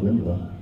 Два, один, два.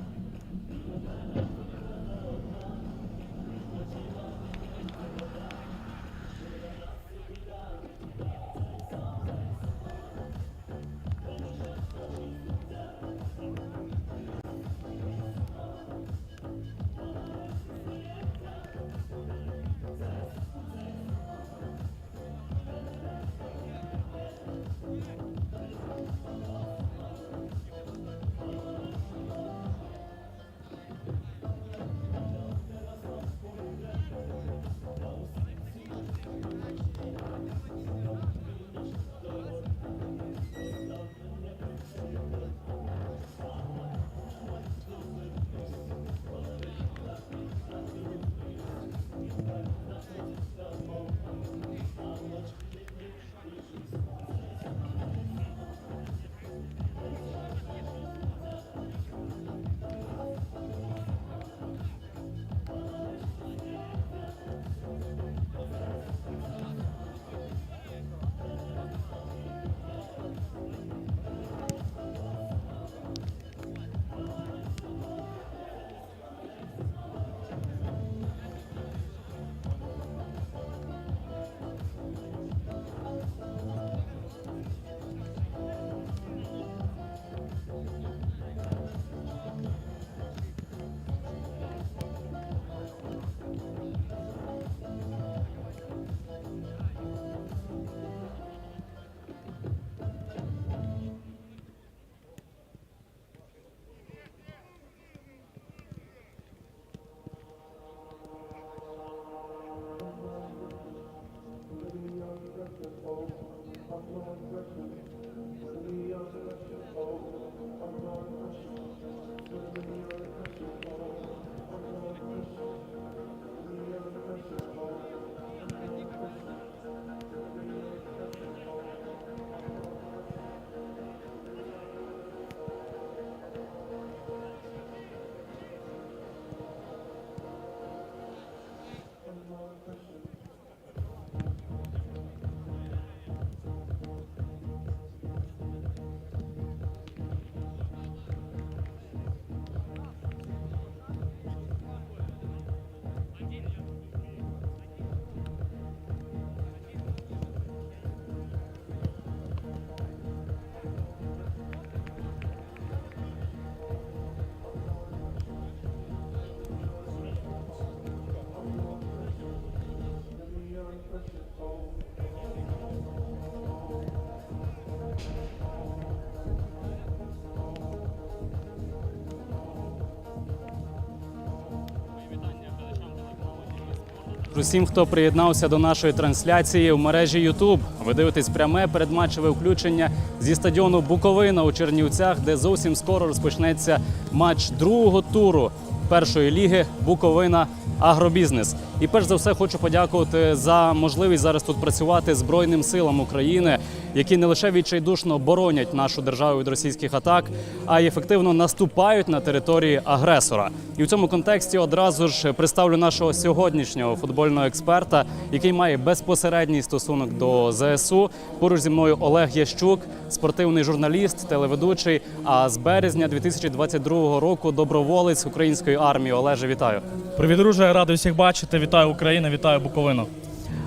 Усім, хто приєднався до нашої трансляції в мережі YouTube. Ви дивитесь пряме передматчеве включення зі стадіону Буковина у Чернівцях, де зовсім скоро розпочнеться матч другого туру першої ліги Буковина Агробізнес. І перш за все хочу подякувати за можливість зараз тут працювати Збройним силам України, які не лише відчайдушно боронять нашу державу від російських атак, а й ефективно наступають на території агресора. І в цьому контексті одразу ж представлю нашого сьогоднішнього футбольного експерта, який має безпосередній стосунок до ЗСУ. Поруч зі мною Олег Ящук, спортивний журналіст, телеведучий. А з березня 2022 року доброволець української армії. Олеже, вітаю. Привіт, друже, радий всіх бачити. Вітаю Україну, вітаю Буковину.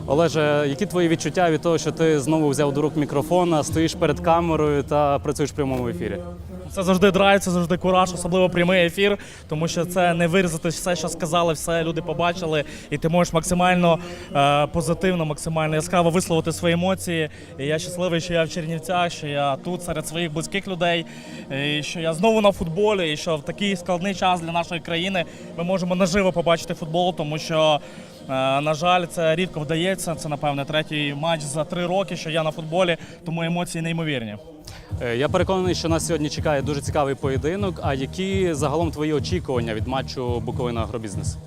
Олеже, які твої відчуття від того, що ти знову взяв до рук мікрофона, стоїш перед камерою та працюєш в прямому ефірі? Це завжди драйв, це завжди кураж, особливо прямий ефір, тому що це не вирізати все, що сказали, все люди побачили, і ти можеш максимально е, позитивно, максимально яскраво висловити свої емоції. І я щасливий, що я в Чернівцях, що я тут серед своїх близьких людей, і що я знову на футболі, і що в такий складний час для нашої країни ми можемо наживо побачити футбол, тому що. Е, На жаль, це рідко вдається. Це напевне третій матч за три роки, що я на футболі, тому емоції неймовірні. Е, Я переконаний, що нас сьогодні чекає дуже цікавий поєдинок. А які загалом твої очікування від матчу Буковина Агробізнес?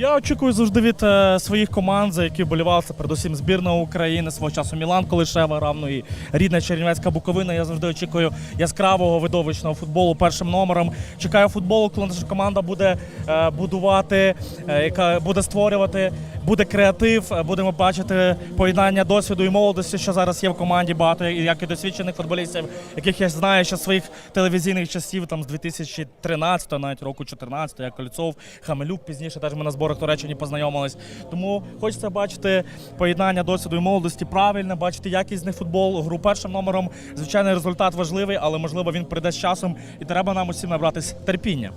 Я очікую завжди від е, своїх команд, за які вболівав. Це передусім збірна України, свого часу Мілан Колишева грав, ну і рідна Чернівецька Буковина. Я завжди очікую яскравого видовищного футболу першим номером. Чекаю футболу, коли наша команда буде е, будувати, е, яка буде створювати, буде креатив. е, Будемо бачити поєднання досвіду і молодості, що зараз є в команді. Багато як і досвідчених футболістів, яких я знаю ще своїх телевізійних часів, там з 2013 навіть року 14 як Кольцов, Хамелюк пізніше теж ми на зборах Туреччині познайомились. Тому хочеться бачити поєднання досвіду і молодості правильне, бачити якісний футбол, гру першим номером. Звичайно, результат важливий, але можливо він прийде з часом, і треба нам усім набратись терпіння.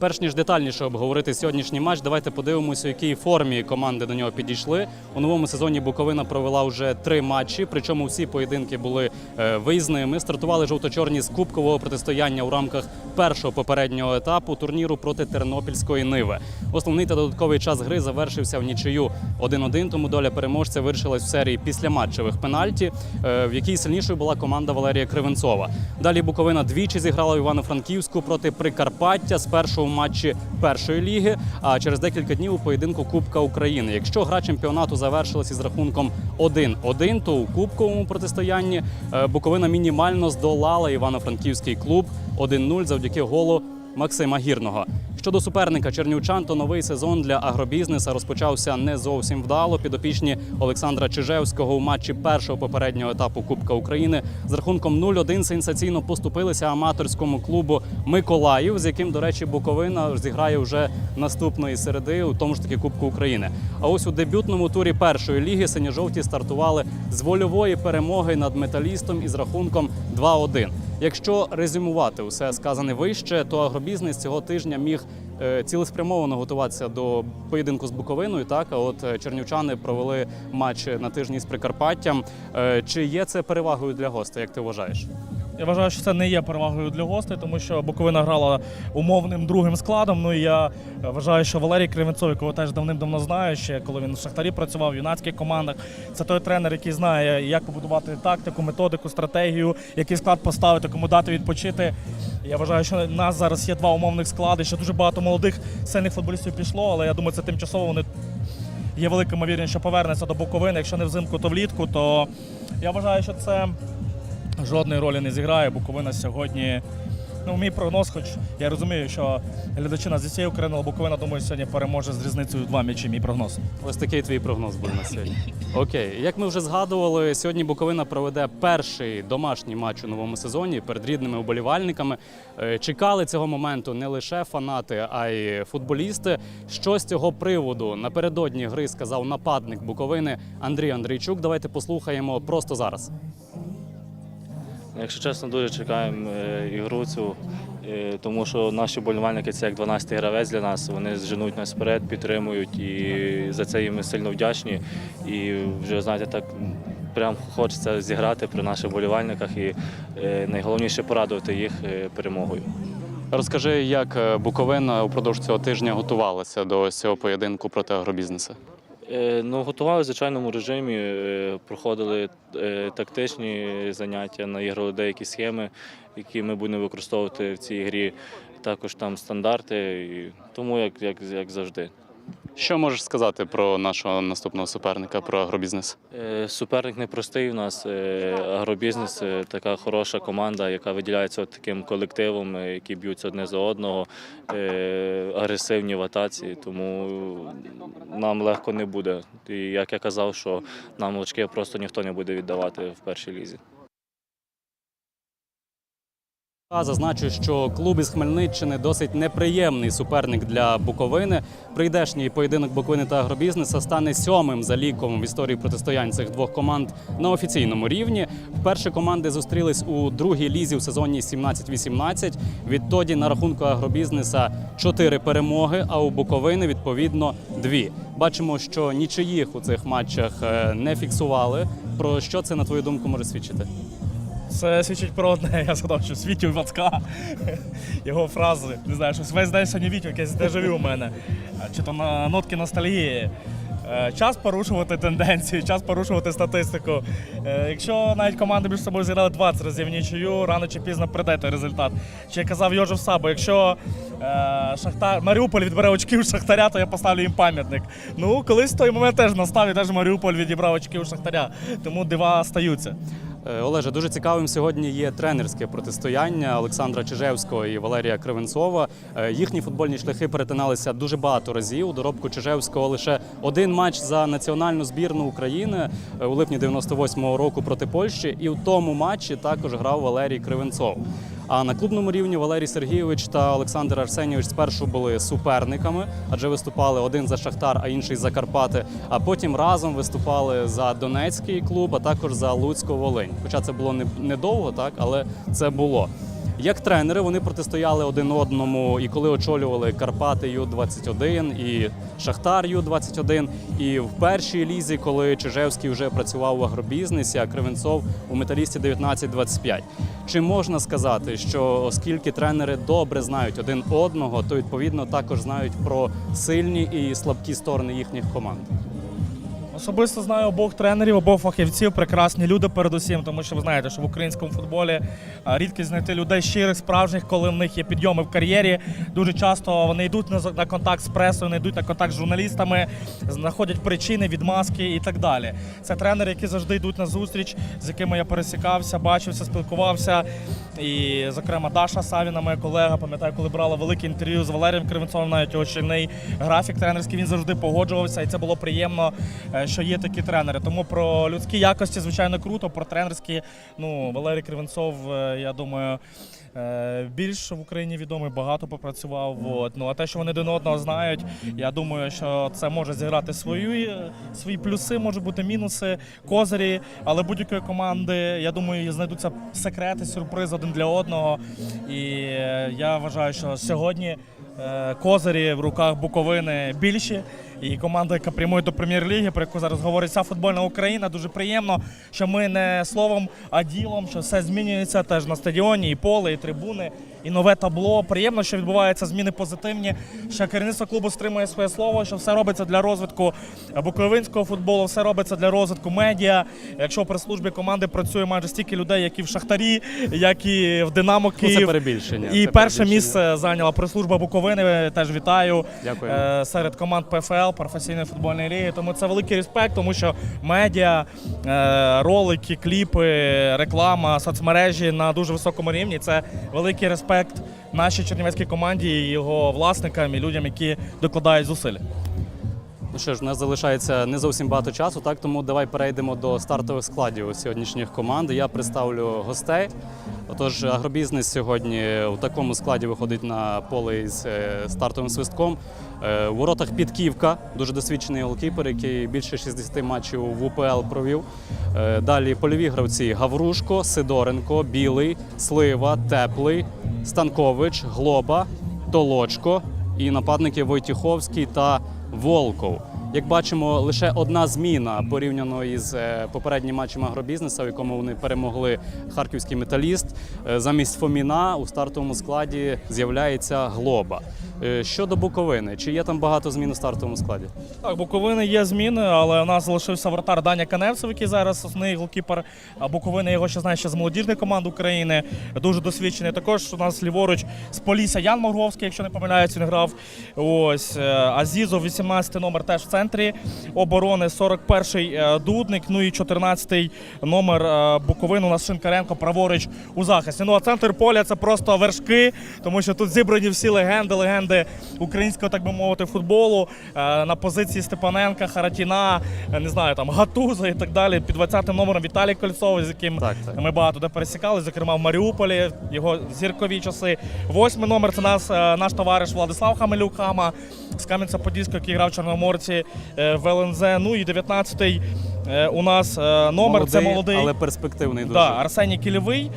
Перш ніж детальніше обговорити сьогоднішній матч, давайте подивимося, у якій формі команди до нього підійшли. У новому сезоні Буковина провела вже три матчі, причому всі поєдинки були е, виїзними. Стартували жовто-чорні з кубкового протистояння у рамках першого попереднього етапу турніру проти Тернопільської Ниви. Основний та додатковий час гри завершився в нічию 1-1, тому доля переможця вирішилась в серії післяматчевих пенальті, е, в якій сильнішою була команда Валерія Кривенцова. Далі Буковина двічі зіграла в Івано-Франківську проти Прикарпаття з першого матчі першої ліги, а через декілька днів у поєдинку Кубка України. Якщо гра чемпіонату завершилася з рахунком 1-1, то у кубковому протистоянні е, Буковина мінімально здолала Івано-Франківський клуб 1-0 завдяки голу Максима Гірного. Щодо суперника чернівчан, то новий сезон для агробізнеса розпочався не зовсім вдало. Підопічні Олександра Чижевського у матчі першого попереднього етапу Кубка України з рахунком 0-1 сенсаційно поступилися аматорському клубу Миколаїв, з яким, до речі, Буковина зіграє вже наступної середи у тому ж таки Кубку України. А ось у дебютному турі першої ліги синьо-жовті стартували з вольової перемоги над металістом із рахунком 2-1. Якщо резюмувати усе сказане вище, то агробізнес цього тижня міг е, цілеспрямовано готуватися до поєдинку з Буковиною. Так, а от е, чернівчани провели матч на тижні з Прикарпаттям. Е, Чи є це перевагою для гостей, як ти вважаєш? Я вважаю, що це не є перевагою для гостей, тому що Буковина грала умовним другим складом. Ну і я вважаю, що Валерій Кривенцов, якого теж давним-давно знаю, ще коли він в Шахтарі працював в юнацьких командах. Це той тренер, який знає, як побудувати тактику, методику, стратегію, який склад поставити, кому дати відпочити. Я вважаю, що в нас зараз є два умовних склади. Ще дуже багато молодих сильних футболістів пішло, але я думаю, це тимчасово вони є велика ймовірність, що повернеться до Буковини. Якщо не взимку, то влітку. То я вважаю, що це жодної ролі не зіграє. Буковина сьогодні. Ну, мій прогноз, хоч я розумію, що глядачі нас зі всієї України, але Буковина, думаю, сьогодні переможе з різницею в два м'ячі. Мій прогноз. Ось такий твій прогноз буде на сьогодні. Окей, як ми вже згадували, сьогодні Буковина проведе перший домашній матч у новому сезоні перед рідними уболівальниками. Е, Чекали цього моменту не лише фанати, а й футболісти. Що з цього приводу напередодні гри сказав нападник Буковини Андрій Андрійчук. Давайте послухаємо просто зараз. Якщо чесно, дуже чекаємо е, ігру цю, е, тому що наші болівальники це як 12-й гравець для нас. Вони зженуть нас вперед, підтримують і за це їм сильно вдячні. І вже знаєте, так прям хочеться зіграти при наших болівальниках і е, найголовніше порадувати їх перемогою. Розкажи, як Буковина упродовж цього тижня готувалася до цього поєдинку проти агробізнесу. Е, Ну, готували в звичайному режимі, е, проходили е, тактичні заняття, наіграли деякі схеми, які ми будемо використовувати в цій грі. Також там стандарти, тому як, як, як завжди. Що можеш сказати про нашого наступного суперника, про агробізнес? Е, Суперник непростий у нас. е, Агробізнес е, така хороша команда, яка виділяється таким колективом, які б'ються одне за одного, агресивні в атаці. Тому нам легко не буде. І як я казав, що нам очки просто ніхто не буде віддавати в першій лізі. Зазначу, що клуб із Хмельниччини досить неприємний суперник для Буковини. Прийдешній поєдинок Буковини та агробізнеса стане сьомим за ліком в історії протистоянь цих двох команд на офіційному рівні. Вперше команди зустрілись у другій лізі в сезоні 17-18. Відтоді на рахунку агробізнеса чотири перемоги, а у Буковини відповідно дві. Бачимо, що нічиїх у цих матчах е, не фіксували. Про що це на твою думку може свідчити? Це свідчить про одне. Я згадав, що світі у Вацка. Його фрази. Не знаю, щось весь день сьогодні вітю, якесь дежавю у мене. Чи то на нотки ностальгії. Е, Час порушувати тенденції, час порушувати статистику. Е, Якщо навіть команди між собою зіграли 20 разів в нічию, рано чи пізно прийде той результат. Чи як казав Йожев Сабо, якщо е, Шахтар Маріуполь відбере очки у Шахтаря, то я поставлю їм пам'ятник. Ну, колись той момент теж настав, і теж Маріуполь відібрав очки у Шахтаря. Тому дива стаються. Е, Олеже, дуже цікавим сьогодні є тренерське протистояння Олександра Чижевського і Валерія Кривенцова. Е, Їхні футбольні шляхи перетиналися дуже багато разів. У доробку Чижевського лише один матч за національну збірну України е, у липні 98-го року проти Польщі, і в тому матчі також грав Валерій Кривенцов. А на клубному рівні Валерій Сергійович та Олександр Арсенійович спершу були суперниками, адже виступали один за Шахтар, а інший за Карпати. А потім разом виступали за Донецький клуб, а також за Луцьку Волинь. Хоча це було не- недовго, так але це було. Як тренери вони протистояли один одному, і коли очолювали Карпати Ю-21 і Шахтар Ю-21. І в першій лізі, коли Чижевський вже працював в агробізнесі, а Кривенцов у металісті 19-25. Чи можна сказати, що оскільки тренери добре знають один одного, то відповідно також знають про сильні і слабкі сторони їхніх команд? Особисто знаю обох тренерів, обох фахівців, прекрасні люди передусім, тому що ви знаєте, що в українському футболі рідкість знайти людей щирих, справжніх, коли в них є підйоми в кар'єрі. Дуже часто вони йдуть на, контакт з пресою, не йдуть на контакт з журналістами, знаходять причини, відмазки і так далі. Це тренери, які завжди йдуть на зустріч, з якими я пересікався, бачився, спілкувався. І, зокрема, Даша Савіна, моя колега, пам'ятаю, коли брала велике інтерв'ю з Валерієм Кривенцовим, навіть його щільний графік тренерський, він завжди погоджувався, і це було приємно, що є такі тренери. Тому про людські якості, звичайно, круто, про тренерські, ну, Валерій Кривенцов, е, я думаю. е, Більш в Україні відомий, багато попрацював. От. Ну а те, що вони один одного знають, я думаю, що це може зіграти свої, е, свої плюси, можуть бути мінуси, козирі. Але будь-якої команди, я думаю, знайдуться секрети, сюрпризи один для одного. І я вважаю, що сьогодні козирі в руках Буковини більші. І команда, яка прямує до прем'єр-ліги, про яку зараз говорить вся футбольна Україна, дуже приємно, що ми не словом, а ділом, що все змінюється теж на стадіоні, і поле, і трибуни, і нове табло. Приємно, що відбуваються зміни позитивні. Що керівництво клубу стримує своє слово, що все робиться для розвитку буковинського футболу, все робиться для розвитку медіа. Якщо при службі команди працює майже стільки людей, як і в Шахтарі, як і в Динамо Ну, це перебільшення. І це перше перебільшення. місце зайняла прес-служба Буковини. Теж вітаю Дякую. е, серед команд ПФЛ професійної футбольної ліги. Тому це великий респект, тому що медіа, е, ролики, кліпи, реклама, соцмережі на дуже високому рівні. Це великий респект нашій чернівецькій команді, і його власникам і людям, які докладають зусиль. Ну що ж, у нас залишається не зовсім багато часу, так тому давай перейдемо до стартових складів сьогоднішніх команд. Я представлю гостей. Отож, агробізнес сьогодні у такому складі виходить на поле із е, стартовим свистком. Е, У воротах Підківка, дуже досвідчений голкіпер, який більше 60 матчів в УПЛ провів. Е, Далі польові гравці Гаврушко, Сидоренко, Білий, Слива, Теплий, Станкович, Глоба, Толочко і нападники Войтіховський та Волков. Як бачимо, лише одна зміна порівняно із е, попереднім матчем агробізнесу, в якому вони перемогли харківський металіст. Е, Замість Фоміна у стартовому складі з'являється Глоба. Е, Щодо Буковини, чи є там багато змін у стартовому складі? Так, Буковини є зміни, але у нас залишився вратар Даня Каневцев, який зараз основний голкіпер Буковини. Його ще знає ще з молодіжної команди України. Дуже досвідчений. Також у нас ліворуч з Полісся Ян Морговський, якщо не помиляюсь, він грав. Ось е, Азізов, 18 номер теж в центрі оборони, 41-й е, Дудник, ну і 14-й номер Буковини. У нас Шинкаренко праворуч у захисті. Ну а центр поля це просто вершки, тому що тут зібрані всі легенди, легенди легенди українського, так би мовити, футболу е, на позиції Степаненка, Харатіна, не знаю, там Гатуза і так далі. Під 20-м номером Віталій Кольцов, з яким Так, так. ми багато де пересікали, зокрема в Маріуполі, його зіркові часи. Восьмий номер це нас, е, наш товариш Владислав Хамелюк Хама з Кам'янця-Подільського, який грав в Чорноморці е, в ЛНЗ. Ну і 19-й е, у нас номер номер це молодий. але перспективний дуже. Да, Арсеній Кільовий.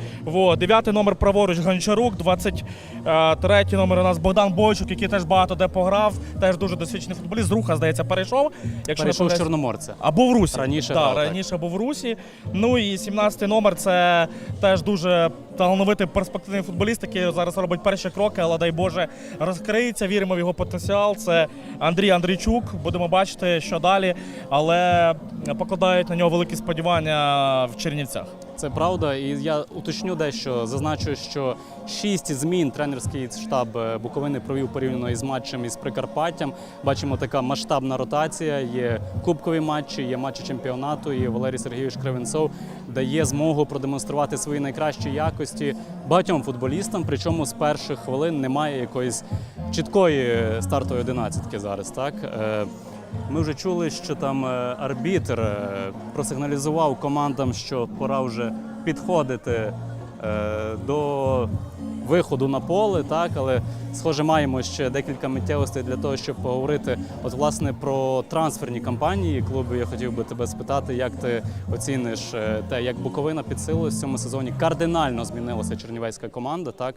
Дев'ятий номер праворуч Гончарук, 23 номер у нас Богдан Бойчук, який теж багато де пограв, теж дуже досвідчений футболіст. З руха, здається, перейшов. Якщо Перейшов з. Чорноморця. Або в Русі. Раніше да, грав, раніше був в Русі. Ну і 17-й номер це теж дуже талановитий перспективний футболіст, який зараз робить перші кроки, але дай Боже розкриється. Віримо в його потенціал. Це Андрій Андрійчук. Будемо бачити, що далі, але покладають на нього великі сподівання в Чернівцях. Це правда, і я уточню дещо. Зазначу, що шість змін тренерський штаб е, Буковини провів порівняно із матчем із Прикарпаттям. Бачимо, така масштабна ротація. Є кубкові матчі, є матчі чемпіонату. І Валерій Сергійович Кривенцов дає змогу продемонструвати свої найкращі якості багатьом футболістам. Причому з перших хвилин немає якоїсь чіткої стартової одинадцятки зараз. Так Е, ми вже чули, що там е, арбітр е, просигналізував командам, що пора вже підходити е, до виходу на поле, так, але схоже, маємо ще декілька миттєвостей для того, щоб поговорити от власне про трансферні кампанії клубу. Я хотів би тебе спитати, як ти оціниш е, те, як Буковина підсилилась в цьому сезоні. Кардинально змінилася чернівецька команда. Так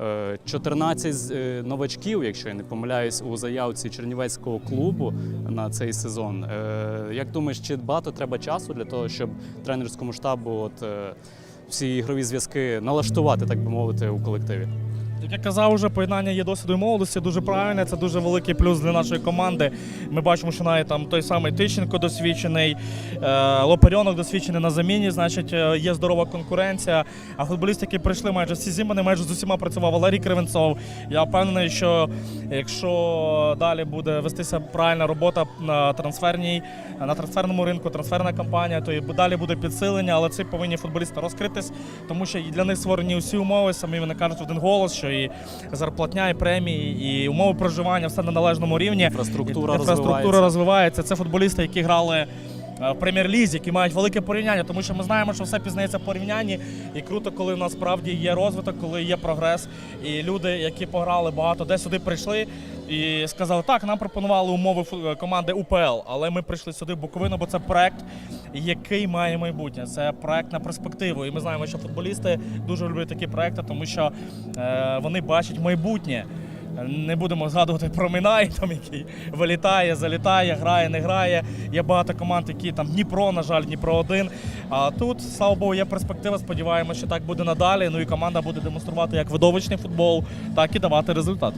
Е, 14 е, новачків, якщо я не помиляюсь, у заявці чернівецького клубу на цей сезон. Е, Як думаєш, чи багато треба часу для того, щоб тренерському штабу от всі ігрові зв'язки налаштувати, так би мовити, у колективі? Як я казав, вже поєднання є досвіду і молодості дуже правильне. Це дуже великий плюс для нашої команди. Ми бачимо, що навіть там той самий Тищенко досвідчений, е, Лопарьонок досвідчений на заміні. Значить, е, є здорова конкуренція. А футболісти, які прийшли майже всі зімани, майже з усіма працював Валерій Кривенцов. Я впевнений, що якщо далі буде вестися правильна робота на трансферній, на трансферному ринку, трансферна кампанія, то і далі буде підсилення, але ці повинні футболісти розкритись, тому що і для них створені усі умови. Самі вони кажуть один голос, що і зарплатня, і премії, і умови проживання все на належному рівні. Інфраструктура Інфраструктура розвивається. розвивається. Це футболісти, які грали. Е, В прем'єр-лізі, які мають велике порівняння, тому що ми знаємо, що все пізнається в порівнянні, і круто, коли насправді є розвиток, коли є прогрес. І люди, які пограли багато, де сюди прийшли і сказали, так, нам пропонували умови команди УПЛ, але ми прийшли сюди в Буковину, бо це проект, який має майбутнє. Це проект на перспективу. І ми знаємо, що футболісти дуже люблять такі проекти, тому що е, вони бачать майбутнє. Не будемо згадувати про Минай, там який вилітає, залітає, грає, не грає. Є багато команд, які там Дніпро, на жаль, Дніпро один. А тут, слава Богу, є перспектива. Сподіваємося, що так буде надалі. Ну і команда буде демонструвати як видовищний футбол, так і давати результат.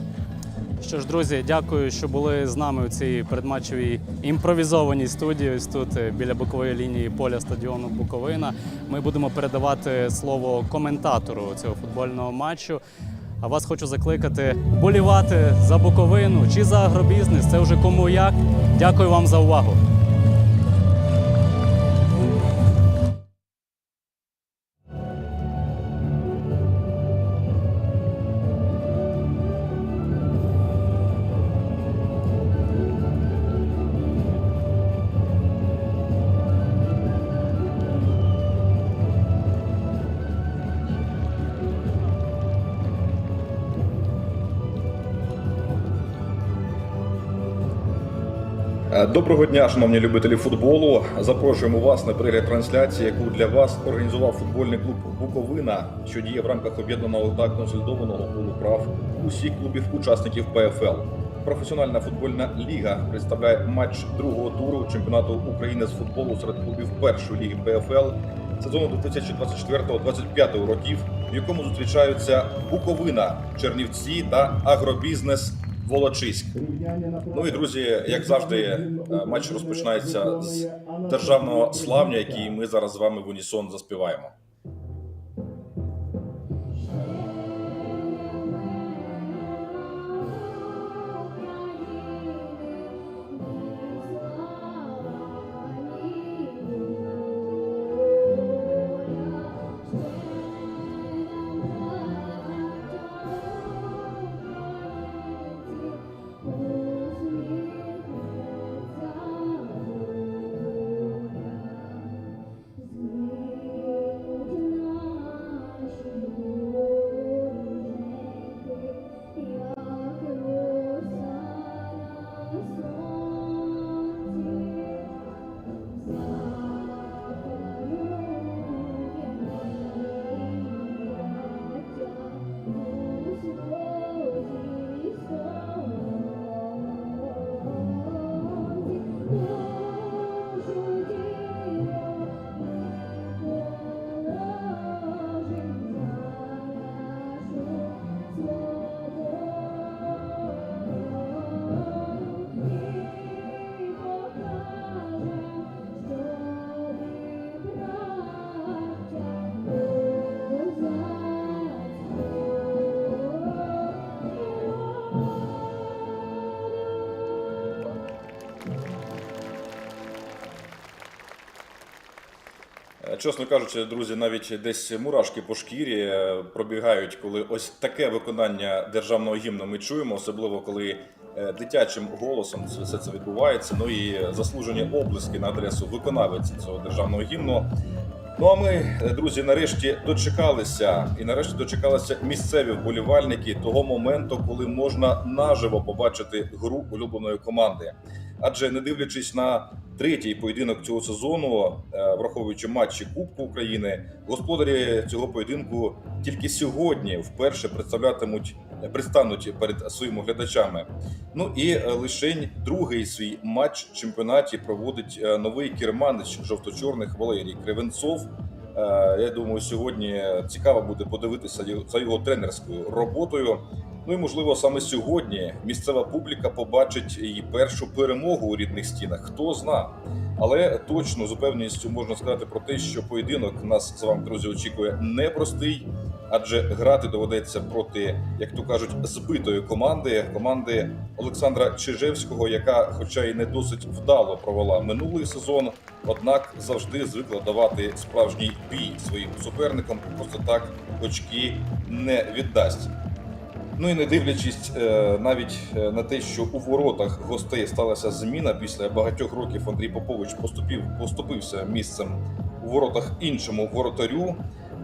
Що ж, друзі, дякую, що були з нами у цій передматчевій імпровізованій студії. Ось тут е, біля бокової лінії поля стадіону Буковина. Ми будемо передавати слово коментатору цього футбольного матчу. А вас хочу закликати болівати за Буковину чи за агробізнес. Це вже кому як. Дякую вам за увагу. Доброго дня, шановні любителі футболу. Запрошуємо вас на перегляд трансляції, яку для вас організував футбольний клуб Буковина, що діє в рамках об'єднаного та консолідованого пулу прав усіх клубів-учасників ПФЛ. Професіональна футбольна ліга представляє матч другого туру чемпіонату України з футболу серед клубів першої ліги ПФЛ сезону 2024-2025 років, в якому зустрічаються Буковина, Чернівці та агробізнес Волочиськ. Ну і друзі, як завжди, е, матч розпочинається з державного славня, який ми зараз з вами в унісон заспіваємо. Чесно кажучи, друзі, навіть десь мурашки по шкірі е, пробігають, коли ось таке виконання державного гімну ми чуємо, особливо коли е, дитячим голосом все це відбувається. Ну і заслужені облиски на адресу виконавиці цього державного гімну. Ну а ми, е, друзі, нарешті дочекалися, і нарешті дочекалися місцеві вболівальники того моменту, коли можна наживо побачити гру улюбленої команди. Адже не дивлячись на третій поєдинок цього сезону, е, враховуючи матчі Кубку України, господарі цього поєдинку тільки сьогодні вперше представлятимуть предстануть перед своїми глядачами. Ну і е, лишень другий свій матч в чемпіонаті проводить е, новий керманич жовто-чорних Валерій Кривенцов. Е, Я думаю, сьогодні цікаво буде подивитися за його тренерською роботою. Ну і можливо саме сьогодні місцева публіка побачить її першу перемогу у рідних стінах. Хто зна. Але точно з упевненістю можна сказати про те, що поєдинок нас з вами, друзі, очікує непростий, адже грати доведеться проти, як то кажуть, збитої команди команди Олександра Чижевського, яка, хоча й не досить вдало провела минулий сезон, однак завжди звикла давати справжній бій своїм суперникам. Просто так очки не віддасть. Ну і не дивлячись е, навіть е, на те, що у воротах гостей сталася зміна після багатьох років Андрій Попович поступив, поступився місцем у воротах іншому воротарю,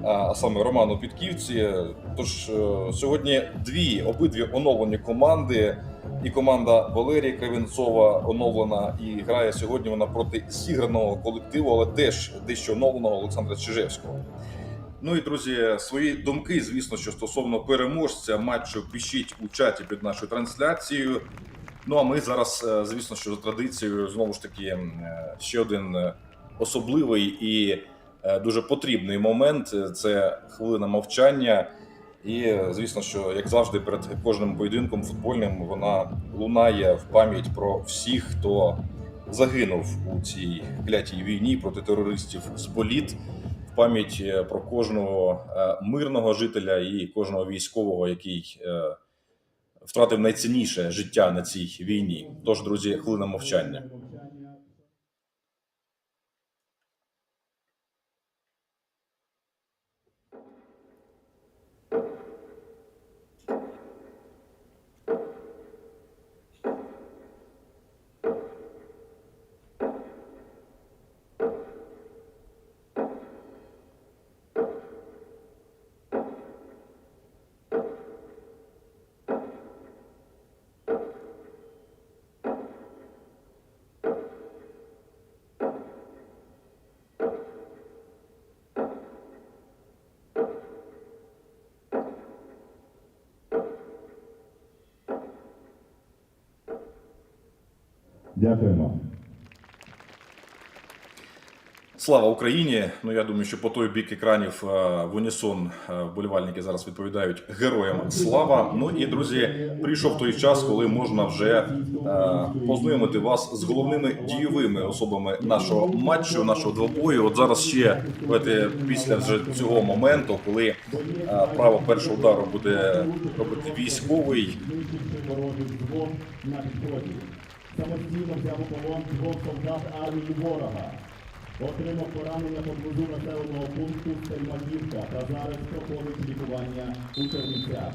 а, саме Роману Підківці. Тож е, сьогодні дві обидві оновлені команди. І команда Валерія Кривенцова оновлена і грає сьогодні вона проти зіграного колективу, але теж дещо оновленого Олександра Чижевського. Ну і друзі, свої думки, звісно, що стосовно переможця матчу пишіть у чаті під нашою трансляцією. Ну а ми зараз, е, звісно, що за традицією, знову ж таки, е, ще один е, особливий і дуже потрібний момент це хвилина мовчання. І звісно, що як завжди, перед кожним поєдинком футбольним вона лунає в пам'ять про всіх, хто загинув у цій клятій війні проти терористів з боліт в пам'ять е, про кожного е, мирного жителя і кожного військового, який е, втратив найцінніше життя на цій війні. Тож, друзі, хвилина мовчання. Дякуємо. Слава Україні! Ну я думаю, що по той бік екранів е, в унісон е, вболівальники зараз відповідають героям слава. Ну і друзі, прийшов той час, коли можна вже е, познайомити вас з головними дійовими особами нашого матчу, нашого двобою. От зараз ще давайте, після вже цього моменту, коли право першого удару буде робити військовий. Самостійно взяв у полон двох солдат армії ворога. Отримав поранення поблизу населеного пункту Стельмаківка та зараз проходить лікування у Чернівцях.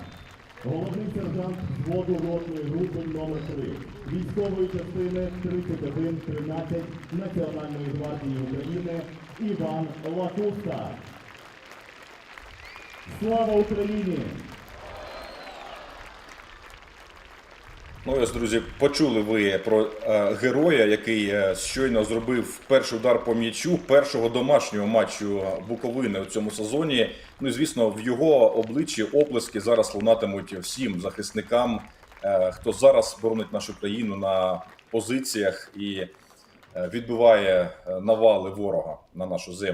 Головний сержант взводу ротної групи номер 3 військової частини 3113 Національної гвардії України Іван Латуста. Слава Україні! Ну, ось, друзі, почули ви про е, героя, який е, щойно зробив перший удар по м'ячу першого домашнього матчу Буковини у цьому сезоні. Ну і звісно, в його обличчі оплески зараз лунатимуть всім захисникам, е, хто зараз боронить нашу країну на позиціях і відбиває навали ворога на нашу землю.